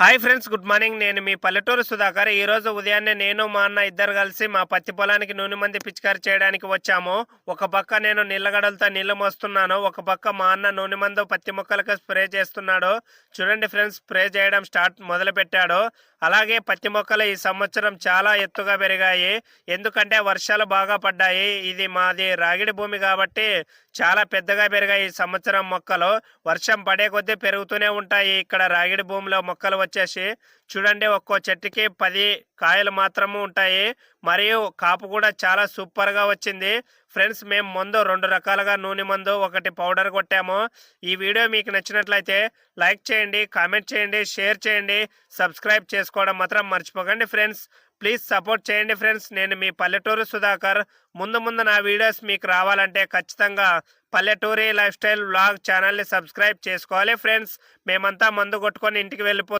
Hi friends good morning. నేను మీ పల్లెటూరు సుధాకర్. ఈరోజు ఉదయాన్నే నేను మా అన్న ఇద్దరు కలిసి మా పత్తి పొలానికి నూనె మంది పిచికారి చేయడానికి వచ్చాము. ఒక పక్క నేను నీళ్ళగడలతో నీళ్ళు మోస్తున్నాను. ఒక పక్క మా అన్న నూనె మందు పత్తి మొక్కలకు స్ప్రే చేస్తున్నాడు. చూడండి ఫ్రెండ్స్ స్ప్రే చేయడం స్టార్ట్ మొదలుపెట్టాడు. అలాగే పత్తి మొక్కలు ఈ సంవత్సరం చాలా ఎత్తుగా పెరిగాయి. ఎందుకంటే వర్షాలు బాగా పడ్డాయి. ఇది మాది రాగిడి భూమి కాబట్టి చాలా పెద్దగా పెరిగాయి ఈ సంవత్సరం మొక్కలు. వర్షం పడే కొద్దీ పెరుగుతూనే ఉంటాయి. ఇక్కడ రాగిడి భూమిలో మొక్కలు వచ్చేసి చూడండి ఒక్కో చెట్టుకి పది కాయలు మాత్రము ఉంటాయి. మరియు కాపు కూడా చాలా సూపర్గా వచ్చింది. ఫ్రెండ్స్ మేము మందు రెండు రకాలుగా నూనె మందు ఒకటి పౌడర్ కొట్టాము. ఈ వీడియో మీకు నచ్చినట్లయితే లైక్ చేయండి కామెంట్ చేయండి షేర్ చేయండి. సబ్స్క్రైబ్ చేసుకోవడం మాత్రం మర్చిపోకండి ఫ్రెండ్స్. ప్లీజ్ సపోర్ట్ చేయండి ఫ్రెండ్స్. నేను మీ పల్లెటూరు సుధాకర్. ముందు ముందు నా వీడియోస్ మీకు రావాలంటే ఖచ్చితంగా పల్లెటూరి లైఫ్ స్టైల్ వ్లాగ్ ఛానల్ని సబ్స్క్రైబ్ చేసుకోవాలి ఫ్రెండ్స్. మేమంతా మందు కొట్టుకొని ఇంటికి వెళ్ళిపో